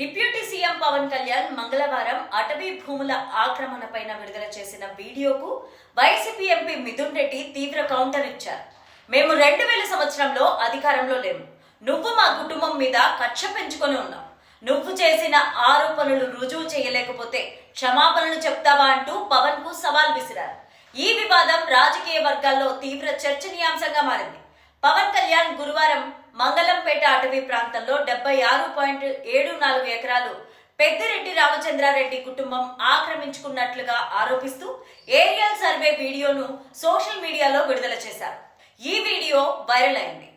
Deputy CM Pawan Kalyan మంగళవారం అటవీ భూముల ఆక్రమణపైన విడుదల చేసిన వీడియోకు వైసీపీ ఎంపీ మిథున్ రెడ్డి తీవ్ర కౌంటర్ ఇచ్చారు. మేము రెండు వేల సంవత్సరంలో అధికారంలో లేము. నువ్వు మా కుటుంబం మీద కక్ష పెంచుకొని ఉన్నావు. నువ్వు చేసిన ఆరోపణలు రుజువు చేయలేకపోతే క్షమాపణలు చెప్తావా? అంటూ పవన్కు సవాల్ విసిరారు. ఈ వివాదం రాజకీయ వర్గాల్లో తీవ్ర చర్చనీయాంశంగా మారింది. పవన్ కళ్యాణ్ గురువారం మంగళంపేట అటవీ ప్రాంతంలో డెబ్బై ఆరు పాయింట్ ఏడు నాలుగు ఎకరాలు పెద్దిరెడ్డి రామచంద్రారెడ్డి కుటుంబం ఆక్రమించుకున్నట్లుగా ఆరోపిస్తూ ఏరియల్ సర్వే వీడియోను సోషల్ మీడియాలో విడుదల చేశారు. ఈ వీడియో వైరల్ అయింది.